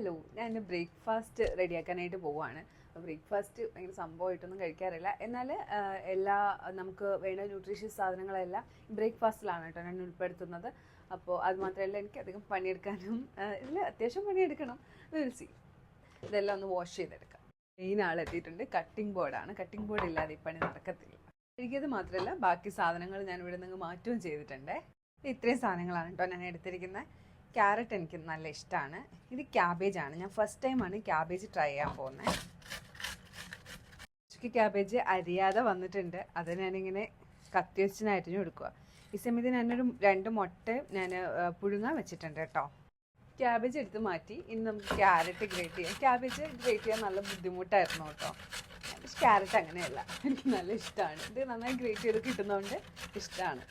Hello ഞാൻ breakfast റെഡിയാക്കാനായിട്ട് പോവുകയാണ് breakfast ഭയങ്കര സംഭവമായിട്ടൊന്നും കഴിക്കാറില്ല. എന്നാൽ എല്ലാ നമുക്ക് വേണ്ട ന്യൂട്രീഷ്യസ് സാധനങ്ങളെല്ലാം ബ്രേക്ക്ഫാസ്റ്റിലാണ് കേട്ടോ ഞാൻ ഉൾപ്പെടുത്തുന്നത്. അപ്പോൾ അത് മാത്രമല്ല എനിക്ക് അധികം പണിയെടുക്കാനും ഇതിൽ അത്യാവശ്യം പണിയെടുക്കണം. വിൽ സി ഇതെല്ലാം ഒന്ന് വാഷ് ചെയ്തെടുക്കാം. മെയിൻ ആളെത്തിയിട്ടുണ്ട് കട്ടിംഗ് ബോർഡാണ് കട്ടിംഗ് ബോർഡ് ഇല്ലാതെ ഈ പണി നടക്കത്തില്ല. എനിക്കത് മാത്രമല്ല ബാക്കി സാധനങ്ങൾ ഞാൻ ഇവിടെ നിന്ന് മാറ്റുകയും ചെയ്തിട്ടുണ്ട്. ഇത്രയും സാധനങ്ങളാണ് കേട്ടോ ഞാൻ എടുത്തിരിക്കുന്നത് ക്യാരറ്റ് എനിക്ക് നല്ല ഇഷ്ടമാണ് ഇത് ക്യാബേജ് ആണ്. ഞാൻ ഫസ്റ്റ് ടൈമാണ് ക്യാബേജ് ട്രൈ ചെയ്യാൻ പോകുന്നത് ചുക്കി ക്യാബേജ് അരിയാതെ വന്നിട്ടുണ്ട്. അത് ഞാനിങ്ങനെ കത്തി വെച്ച് അരിഞ്ഞു കൊടുക്കുക ഈ സമയത്ത് ഞാനൊരു രണ്ട് മുട്ട ഞാൻ പുഴുങ്ങാൻ വെച്ചിട്ടുണ്ട് കേട്ടോ. ക്യാബേജ് എടുത്ത് മാറ്റി. ഇനി നമുക്ക് ക്യാരറ്റ് ഗ്രേറ്റ് ചെയ്യാം. ക്യാബേജ് ഗ്രേറ്റ് ചെയ്യാൻ നല്ല ബുദ്ധിമുട്ടായിരുന്നു കേട്ടോ. ക്യാരറ്റ് അങ്ങനെയല്ല. എനിക്ക് നല്ല ഇഷ്ടമാണ് ഇത് നന്നായി ഗ്രേറ്റ് ചെയ്ത് കിട്ടുന്നതുകൊണ്ട് ഇഷ്ടമാണ്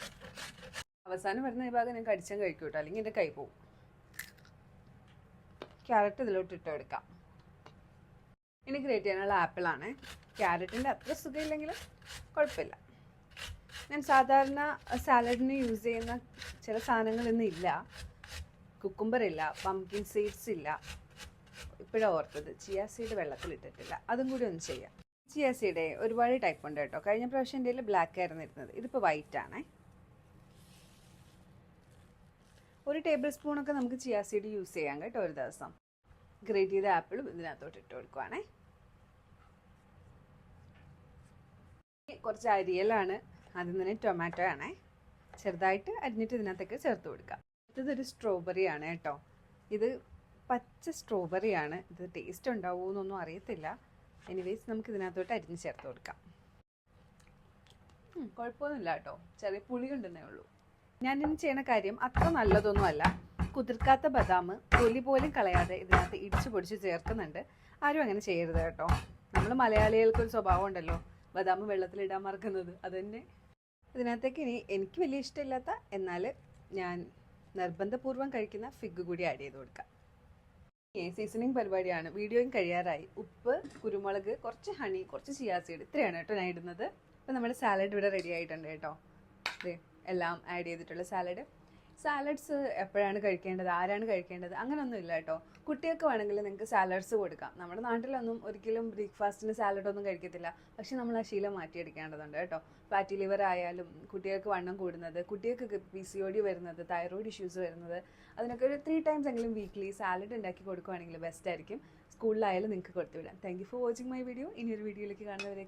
അവസാനം വരുന്ന ഈ ഭാഗം ഞാൻ കടിച്ചാൽ കഴിക്കൂട്ടോ കേട്ടോ. അല്ലെങ്കിൽ എന്റെ കൈ പോവും. ക്യാരറ്റ് ഇതിലോട്ട് ഇട്ട് എടുക്കാം. ഇനി ഗ്രേറ്റ് ചെയ്യാനുള്ള ആപ്പിളാണ് ക്യാരറ്റിന്റെ അത്ര സുഖമില്ലെങ്കിലും കുഴപ്പമില്ല. ഞാൻ സാധാരണ സാലഡിന് യൂസ് ചെയ്യുന്ന ചില സാധനങ്ങളൊന്നും ഇല്ല. കുക്കുംബർ ഇല്ല പംകിൻ സീഡ്സ് ഇല്ല. ഇപ്പോഴാണ് ഓർത്തത്. ചിയ സീഡ് വെള്ളത്തിൽ ഇട്ടിട്ടില്ല. അതും കൂടി ഒന്ന് ചെയ്യാം. ചിയ സീഡേ ഒരുപാട് ടൈപ്പ് ഉണ്ട് കേട്ടോ. കഴിഞ്ഞ പ്രാവശ്യം എന്റെ ബ്ലാക്ക് ആയിരുന്നു ഇരുന്നത്. ഇതിപ്പോൾ വൈറ്റ് ആണേ. ഒരു ടേബിൾ സ്പൂണൊക്കെ നമുക്ക് ചിയാ സീഡ് യൂസ് ചെയ്യാം കേട്ടോ ഒരു ദിവസം. ഗ്രേറ്റ് ചെയ്ത ആപ്പിളും ഇതിനകത്തോട്ട് ഇട്ട് കൊടുക്കുവാണേ. കുറച്ച് അരിയലാണ്. അതിൽ നിന്ന് ടൊമാറ്റോ ആണേ. ചെറുതായിട്ട് അരിഞ്ഞിട്ട് ഇതിനകത്തേക്ക് ചേർത്ത് കൊടുക്കാം. ഇതൊരു സ്ട്രോബെറി ആണ് കേട്ടോ. ഇത് പച്ച സ്ട്രോബെറി ആണ്. ഇത് ടേസ്റ്റ് ഉണ്ടാവുമോ എന്നൊന്നും അറിയത്തില്ല. എനിവേസ് നമുക്ക് ഇതിനകത്തോട്ട് അരിഞ്ഞ് ചേർത്ത് കൊടുക്കാം. കുഴപ്പമൊന്നുമില്ല കേട്ടോ. ചെറിയ പുളി ഉണ്ടെന്നേ ഉള്ളൂ. ഞാൻ ഇനി ചെയ്യുന്ന കാര്യം അത്ര നല്ലതൊന്നും അല്ല കുതിർക്കാത്ത ബദാം തൊലി പോലും കളയാതെ ഇതിനകത്ത് ഇടിച്ചു പൊടിച്ച് ചേർക്കുന്നുണ്ട്. ആരും അങ്ങനെ ചെയ്യരുത് കേട്ടോ. നമ്മൾ മലയാളികൾക്ക് ഒരു സ്വഭാവം ഉണ്ടല്ലോ. ബദാം വെള്ളത്തിലിടാൻ മറക്കുന്നത്. അത് തന്നെ ഇതിനകത്തേക്ക് ഇനി എനിക്ക് വലിയ ഇഷ്ടമില്ലാത്ത എന്നാൽ ഞാൻ നിർബന്ധപൂർവം കഴിക്കുന്ന ഫിഗ് കൂടി ആഡ് ചെയ്ത് കൊടുക്കാം. സീസണിങ് പരിപാടിയാണ്. വീഡിയോയും കഴിയാറായി. ഉപ്പ് കുരുമുളക് കുറച്ച് ഹണി കുറച്ച് ചിയാസീഡ് ഇത്രയാണ് കേട്ടോ ഞാൻ ഇടുന്നത്. അപ്പോൾ നമ്മുടെ സാലഡ് ഇവിടെ റെഡി ആയിട്ടുണ്ട് കേട്ടോ. ദേ. എല്ലാം ആഡ് ചെയ്തിട്ടുള്ള സാലഡ് സാലഡ്സ് എപ്പോഴാണ് കഴിക്കേണ്ടത്? ആരാണ് കഴിക്കേണ്ടത്? അങ്ങനെയൊന്നും ഇല്ല കേട്ടോ. കുട്ടികൾക്ക് വേണമെങ്കിൽ നിങ്ങൾക്ക് സാലഡ്സ് കൊടുക്കാം. നമ്മുടെ നാട്ടിലൊന്നും ഒരിക്കലും ബ്രേക്ക്ഫാസ്റ്റിന് സാലഡൊന്നും കഴിക്കത്തില്ല. പക്ഷെ നമ്മൾ ആ ശീലം മാറ്റിയെടുക്കേണ്ടതുണ്ട് കേട്ടോ. ഫാറ്റി ലിവർ ആയാലും കുട്ടികൾക്ക് വണ്ണം കൂടുന്നത് കുട്ടികൾക്ക് പി സി ഒ ഡി വരുന്നത് തൈറോയിഡ് ഇഷ്യൂസ് വരുന്നത് അതിനൊക്കെ ഒരു ത്രീ ടൈംസ് എങ്കിലും വീക്ക്ലി സാലഡ് ഉണ്ടാക്കി കൊടുക്കുവാണെങ്കിൽ ബെസ്റ്റ് ആയിരിക്കും. സ്കൂളിലായാലും നിങ്ങൾക്ക് കൊടുത്തുവിടാം. Thank you for watching my video ഇനിയൊരു വീഡിയോയിലേക്ക് കാണുന്നവരെ